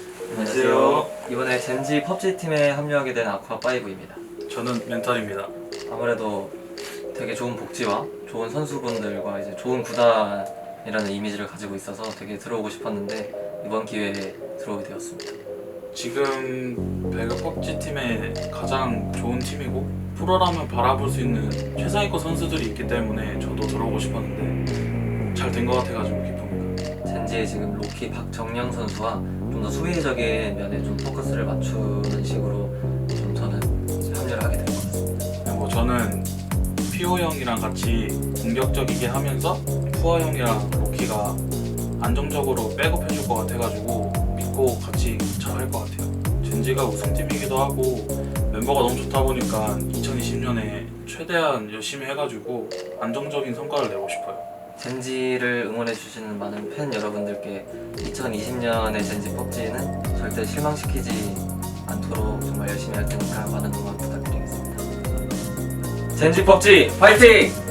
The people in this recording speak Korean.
안녕하세요. 이번에 젠지 펍지 팀에 합류하게 된 아쿠아5입니다. 저는 멘탈입니다. 아무래도 되게 좋은 복지와 좋은 선수분들과 이제 좋은 구단이라는 이미지를 가지고 있어서 되게 들어오고 싶었는데 이번 기회에 들어오게 되었습니다. 지금 배그 펍지 팀의 가장 좋은 팀이고 프로라면 바라볼 수 있는 최상위권 선수들이 있기 때문에 저도 들어오고 싶었는데 잘 된 것 같아가지고 기쁩 젠지의 지금 로키 박정영 선수와 좀 더 수비적인 면에 좀 포커스를 맞추는 식으로 좀 저는 합류를 하게 된것 같습니다. 그리고 저는 피오 형이랑 같이 공격적이게 하면서 푸아 형이랑 로키가 안정적으로 백업 해줄 것 같아가지고 믿고 같이 잘할 것 같아요. 젠지가 우승팀이기도 하고 멤버가 너무 좋다 보니까 2020년에 최대한 열심히 해가지고 안정적인 성과를 내고 싶어요. 젠지를 응원해 주시는 많은 팬 여러분들께 2020년의 젠지 펍지는 절대 실망시키지 않도록 정말 열심히 할 테니까 많은 응원 부탁드리겠습니다. 젠지 펍지 파이팅!